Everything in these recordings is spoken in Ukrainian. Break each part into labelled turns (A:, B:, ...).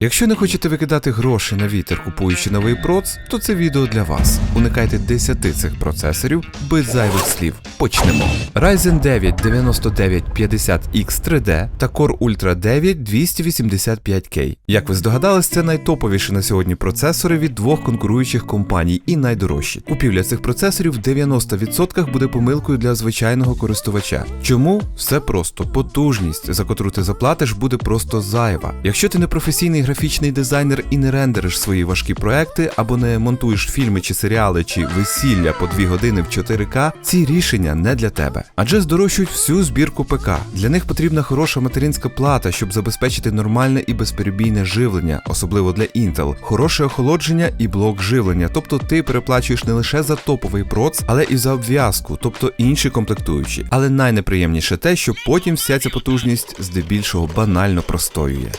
A: Якщо не хочете викидати гроші на вітер, купуючи новий проц, то це відео для вас. Уникайте 10 цих процесорів без зайвих слів. Почнемо. Ryzen 9 9950X 3D та Core Ultra 9 285K. Як ви здогадались, це найтоповіші на сьогодні процесори від двох конкуруючих компаній і найдорожчі. Купівля цих процесорів в 90% буде помилкою для звичайного користувача. Чому? Все просто потужність, за котру ти заплатиш, буде просто зайва. Якщо ти не професійний графічний дизайнер і не рендериш свої важкі проекти, або не монтуєш фільми чи серіали, чи весілля по 2 години в 4К, ці рішення не для тебе. Адже здорожчують всю збірку ПК. Для них потрібна хороша материнська плата, щоб забезпечити нормальне і безперебійне живлення, особливо для Intel, хороше охолодження і блок живлення. Тобто ти переплачуєш не лише за топовий проц, але і за обв'язку, тобто інші комплектуючі. Але найнеприємніше те, що потім вся ця потужність здебільшого банально простоює.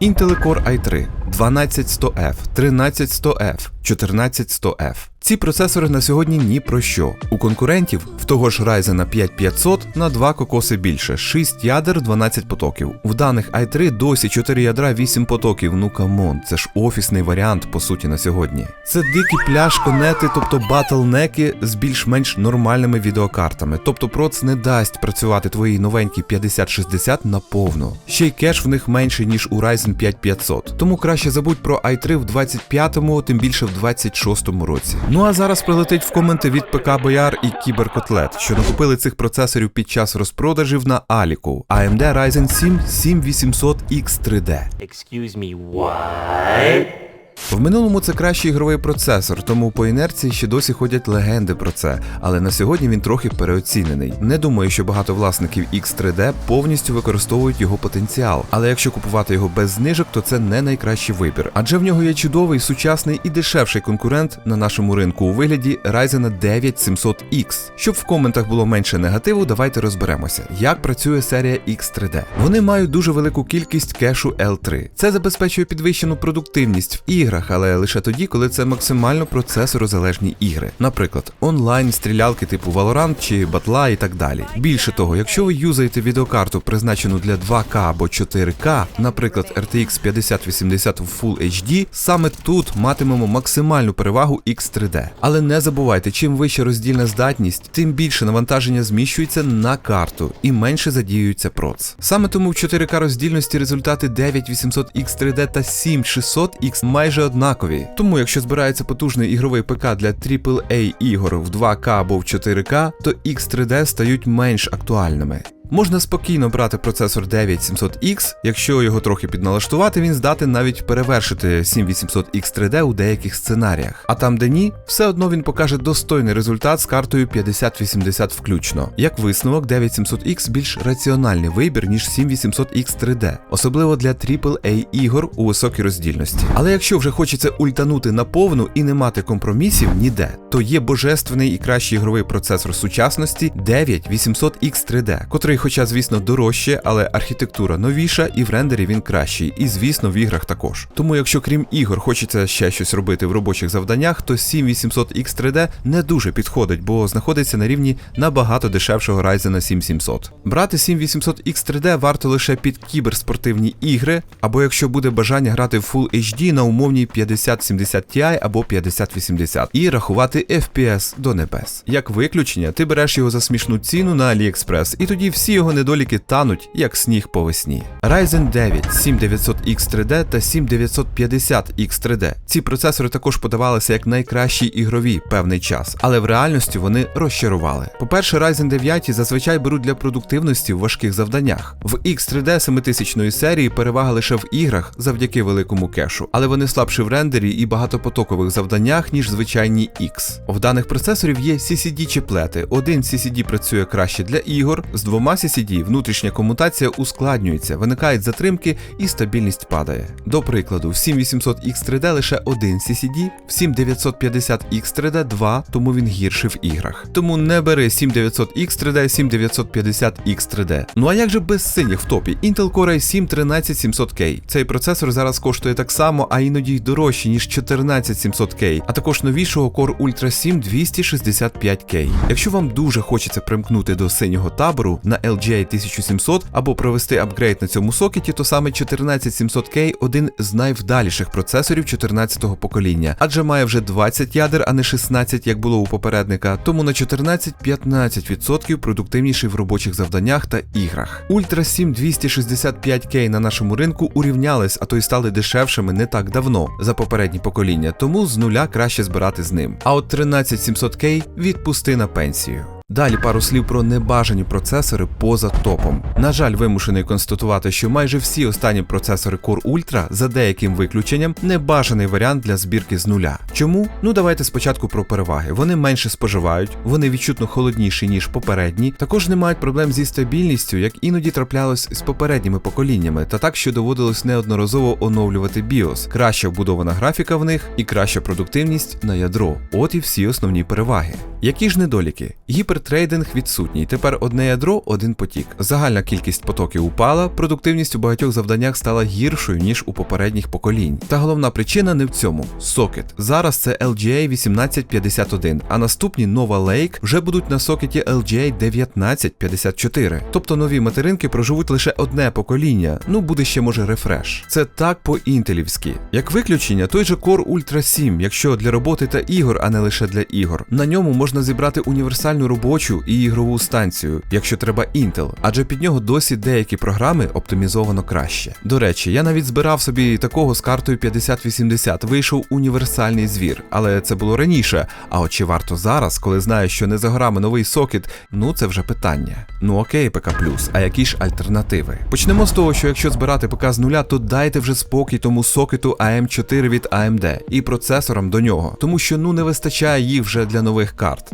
A: Intel Core i3 12100F, 13100F, 14100F. Ці процесори на сьогодні ні про що. У конкурентів в того ж Ryzen 5500 на 2 кокоси більше, 6 ядер, 12 потоків. В даних i3 досі 4 ядра, 8 потоків. Ну камон, це ж офісний варіант по суті на сьогодні. Це дикі пляшконети, тобто батлнеки з більш-менш нормальними відеокартами. Тобто проц не дасть працювати твоїй новенькій 5060 наповну. Ще й кеш в них менший, ніж у Ryzen 5500. Тому краще забудь про i3 в 25-му, тим більше в 26-му році. Ну а зараз прилетить в коменти від ПК Бояр і Кіберкотлет, що накупили цих процесорів під час розпродажів на Аліку. AMD Ryzen 7 7800X3D.
B: Excuse me, what?
A: В минулому це кращий ігровий процесор, тому по інерції ще досі ходять легенди про це, але на сьогодні він трохи переоцінений. Не думаю, що багато власників X3D повністю використовують його потенціал, але якщо купувати його без знижок, то це не найкращий вибір, адже в нього є чудовий, сучасний і дешевший конкурент на нашому ринку у вигляді Ryzen 9 700X. Щоб в коментах було менше негативу, давайте розберемося, як працює серія X3D. Вони мають дуже велику кількість кешу L3. Це забезпечує підвищену продуктивність в іграх, але лише тоді, коли це максимально процесорозалежні ігри, наприклад, онлайн стрілялки типу Valorant чи Батла і так далі. Більше того, якщо ви юзаєте відеокарту, призначену для 2К або 4К, наприклад, RTX 5080 в Full HD, саме тут матимемо максимальну перевагу X3D. Але не забувайте, чим вища роздільна здатність, тим більше навантаження зміщується на карту і менше задіюється проц. Саме тому в 4К роздільності результати 9800X3D та 7600X майже однакові. Тому, якщо збирається потужний ігровий ПК для AAA ігор в 2К або в 4К, то X3D стають менш актуальними. Можна спокійно брати процесор 9700X, якщо його трохи підналаштувати, він здатен навіть перевершити 7800X3D у деяких сценаріях. А там, де ні, все одно він покаже достойний результат з картою 5080 включно. Як висновок, 9700X більш раціональний вибір, ніж 7800X3D, особливо для AAA ігор у високій роздільності. Але якщо вже хочеться ультанути на повну і не мати компромісів ніде, то є божественний і кращий ігровий процесор сучасності 9800X3D, котрий хоча, звісно, дорожче, але архітектура новіша і в рендері він кращий, і звісно, в іграх також. Тому, якщо крім ігор хочеться ще щось робити в робочих завданнях, то 7800X3D не дуже підходить, бо знаходиться на рівні набагато дешевшого Ryzen 7700. Брати 7800X3D варто лише під кіберспортивні ігри, або якщо буде бажання грати в Full HD на умовній 5070 Ti або 5080 і рахувати FPS до небес. Як виключення, ти береш його за смішну ціну на AliExpress, і тоді всі його недоліки тануть, як сніг по весні. Ryzen 9 7900X3D та 7950X3D. Ці процесори також подавалися як найкращі ігрові певний час, але в реальності вони розчарували. По-перше, Ryzen 9 зазвичай беруть для продуктивності в важких завданнях. В X3D 7000 серії перевага лише в іграх завдяки великому кешу, але вони слабші в рендері і багатопотокових завданнях, ніж звичайні X. В даних процесорів є CCD-чіплети. Один CCD працює краще для ігор, з двома CCD внутрішня комутація ускладнюється, виникають затримки і стабільність падає. До прикладу, в 7800X3D лише один CCD, в 7950X3D 2, тому він гірший в іграх. Тому не бери 7900X3D, 7950X3D. Ну а як же без синіх в топі? Intel Core i7 13700K. Цей процесор зараз коштує так само, а іноді й дорожче, ніж 14700K, а також новішого Core Ultra 7 265K. Якщо вам дуже хочеться примкнути до синього табору, на LGA 1700 або провести апгрейд на цьому сокеті, то саме 14700K один з найвдаліших процесорів 14-го покоління, адже має вже 20 ядер, а не 16, як було у попередника, тому на 14-15% продуктивніший в робочих завданнях та іграх. Ultra 7 265K на нашому ринку урівнялись, а то й стали дешевшими не так давно за попередні покоління, тому з нуля краще збирати з ним. А от 13700K відпусти на пенсію. Далі пару слів про небажані процесори поза топом. На жаль, вимушений констатувати, що майже всі останні процесори Core Ultra, за деяким виключенням, небажаний варіант для збірки з нуля. Чому? Ну давайте спочатку про переваги. Вони менше споживають, вони відчутно холодніші, ніж попередні, також не мають проблем зі стабільністю, як іноді траплялось з попередніми поколіннями, та так, що доводилось неодноразово оновлювати BIOS. Краща вбудована графіка в них і краща продуктивність на ядро. От і всі основні переваги. Які ж недоліки? Гіпертрейдинг відсутній. Тепер одне ядро, один потік. Загальна кількість потоків упала, продуктивність у багатьох завданнях стала гіршою, ніж у попередніх поколінь. Та головна причина не в цьому. Сокет. Зараз це LGA 1851, а наступні Nova Lake вже будуть на сокеті LGA 1954. Тобто нові материнки проживуть лише одне покоління, ну буде ще може рефреш. Це так по-інтелівськи. Як виключення, той же Core Ultra 7, якщо для роботи та ігор, а не лише для ігор. На ньому можна зібрати універсальну робочу і ігрову станцію, якщо треба Intel, адже під нього досі деякі програми оптимізовано краще. До речі, я навіть збирав собі такого з картою 5080, вийшов універсальний звір, але це було раніше. А от чи варто зараз, коли знаю, що не за горами новий сокет, ну це вже питання. Ну окей, ПК а які ж альтернативи? Почнемо з того, що якщо збирати ПК з нуля, то дайте вже спокій тому сокету AM4 від AMD і процесорам до нього, тому що ну не вистачає їх вже для нових карт.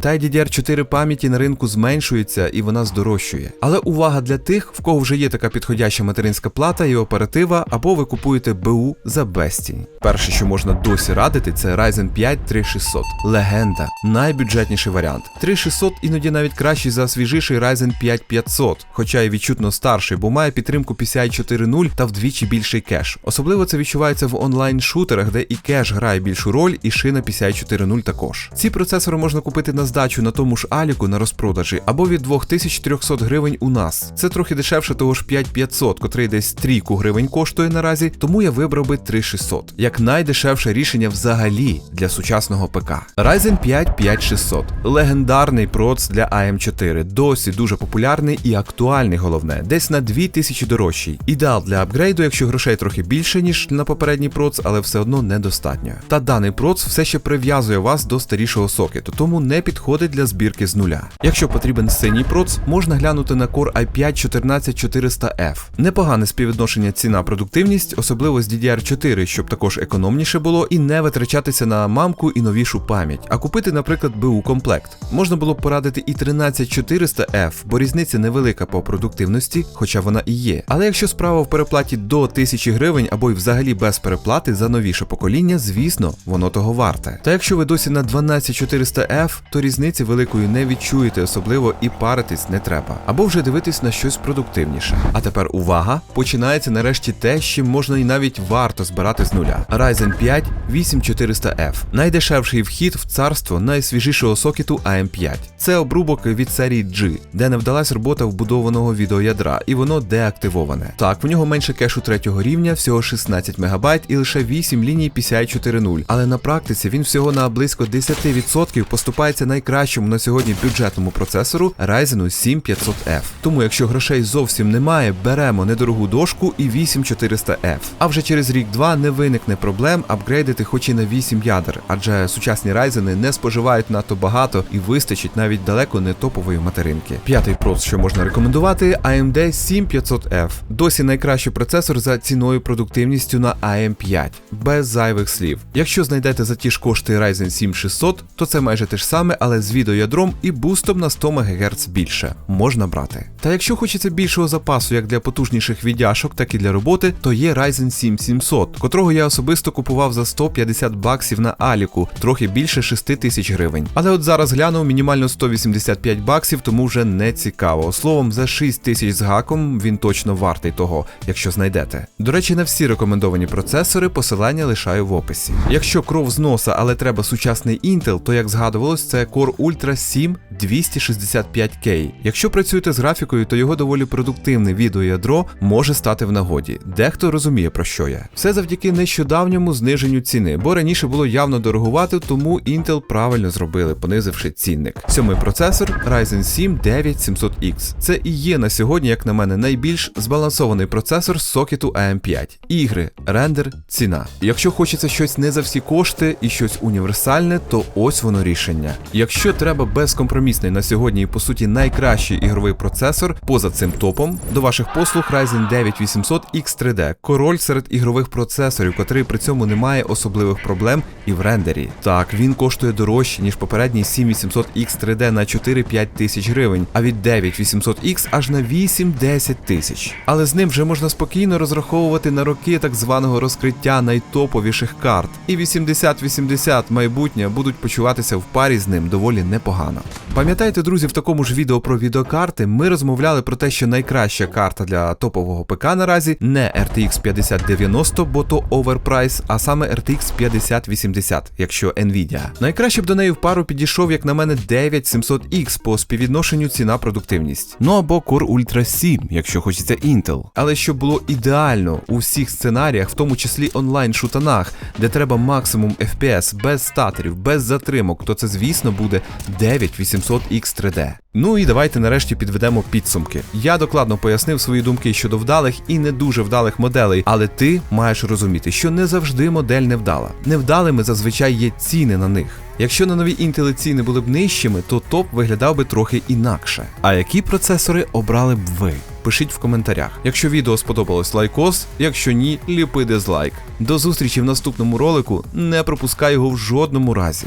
A: Та й DDR4 пам'яті на ринку зменшується і вона здорожчує. Але увага для тих, в кого вже є така підходяща материнська плата і оператива, або ви купуєте БУ за безцінь. Перше, що можна досі радити, це Ryzen 5 3600. Легенда, найбюджетніший варіант. 3600 іноді навіть кращий за свіжіший Ryzen 5 500, хоча й відчутно старший, бо має підтримку PCI 4.0 та вдвічі більший кеш. Особливо це відчувається в онлайн-шутерах, де і кеш грає більшу роль, і шина PCI 4.0 також. Ці процесори можна купити на здачу на тому ж Аліку на розпродажі або від 2300 гривень у нас. Це трохи дешевше того ж 5500, котрий десь трійку гривень коштує наразі, тому я вибрав би 3600 як найдешевше рішення взагалі для сучасного ПК. Ryzen 5 5600 легендарний проц для AM4, досі дуже популярний і актуальний головне, десь на 2000 дорожчий. Ідеал для апгрейду, якщо грошей трохи більше, ніж на попередній проц, але все одно недостатньо. Та даний проц все ще прив'язує вас до старішого сокету, тому не підходить для збірки з нуля. Якщо потрібен синій проц, можна глянути на Core i5 14400F. Непогане співвідношення ціна-продуктивність, особливо з DDR4, щоб також економніше було і не витрачатися на мамку і новішу пам'ять, а купити, наприклад, БУ комплект. Можна було б порадити і 13400F, бо різниця невелика по продуктивності, хоча вона і є. Але якщо справа в переплаті до 1000 гривень або й взагалі без переплати за новіше покоління, звісно, воно того варте. Та якщо ви досі на 12400F, то різниці великої не відчуєте особливо і паритись не треба. Або вже дивитись на щось продуктивніше. А тепер увага! Починається нарешті те, з чим можна і навіть варто збирати з нуля. Ryzen 5 8400F. Найдешевший вхід в царство найсвіжішого сокету AM5. Це обрубок від серії G, де не вдалась робота вбудованого відеоядра, і воно деактивоване. Так, в нього менше кешу третього рівня, всього 16 МБ і лише 8 ліній PCI 4.0. Але на практиці він всього на близько 10% поступається найкращому на сьогодні бюджетному процесору Ryzen 7500F. Тому, якщо грошей зовсім немає, беремо недорогу дошку і 8400F. А вже через рік-два не виникне проблем апгрейдити хоч і на 8 ядер, адже сучасні Ryzen не споживають надто багато і вистачить навіть далеко не топової материнки. П'ятий проц, що можна рекомендувати, AMD 7500F. Досі найкращий процесор за ціною продуктивністю на AM5, без зайвих слів. Якщо знайдете за ті ж кошти Ryzen 7600, то це майже те ж саме, але з відеоядром і бустом на 100 МГц більше. Можна брати. Та якщо хочеться більшого запасу як для потужніших віддяшок, так і для роботи, то є Ryzen 7 700, котрого я особисто купував за 100 150 баксів на Аліку, трохи більше 6 тисяч гривень. Але от зараз глянув мінімально 185 баксів, тому вже не цікаво. Словом, за 6 тисяч з гаком він точно вартий того, якщо знайдете. До речі, на всі рекомендовані процесори посилання лишаю в описі. Якщо кров з носа, але треба сучасний Intel, то як згадувалось, це Core Ultra 7 265K. Якщо працюєте з графікою, то його доволі продуктивне відеоядро може стати в нагоді. Дехто розуміє про що я. Все завдяки нещодавньому зниженню ціни, бо раніше було явно дорогувати, тому Intel правильно зробили, понизивши цінник. Сьомий процесор Ryzen 7 9700X. Це і є на сьогодні, як на мене, найбільш збалансований процесор з сокету AM5. Ігри, рендер, ціна. Якщо хочеться щось не за всі кошти і щось універсальне, то ось воно рішення. Якщо треба безкомпромісний на сьогодні по суті найкращий ігровий процесор, поза цим топом, до ваших послуг Ryzen 9 800 X3D, король серед ігрових процесорів, котрий при цьому не має особливих проблем і в рендері. Так, він коштує дорожче, ніж попередній 7800 X3D на 4-5 тисяч гривень, а від 9800X аж на 8-10 тисяч. Але з ним вже можна спокійно розраховувати на роки так званого розкриття найтоповіших карт. І 80-80 майбутнє будуть почуватися в парі з ним доволі непогано. Пам'ятаєте, друзі, в такому ж відео про відеокарти ми розмовляли про те, що найкраща карта для топового ПК наразі не RTX 5090, бо то оверпрайс, а саме RTX 5080, якщо Nvidia. Найкраще б до неї в пару підійшов, як на мене, 9700X по співвідношенню ціна продуктивність. Ну або Core Ultra 7, якщо хочеться Intel. Але щоб було ідеально у всіх сценаріях, в тому числі онлайн-шутанах, де треба максимум FPS без статерів, без затримок, то це, звісно, буде 9800X3D. Ну і давайте нарешті підведемо підсумки. Я докладно пояснив свої думки щодо вдалих і не дуже вдалих моделей, але ти маєш розуміти, що не завжди модель невдала. Невдалими зазвичай є ціни на них. Якщо на нові інтели ціни були б нижчими, то топ виглядав би трохи інакше. А які процесори обрали б ви? Пишіть в коментарях. Якщо відео сподобалось, лайкос, якщо ні, ліпи дизлайк. До зустрічі в наступному ролику. Не пропускай його в жодному разі.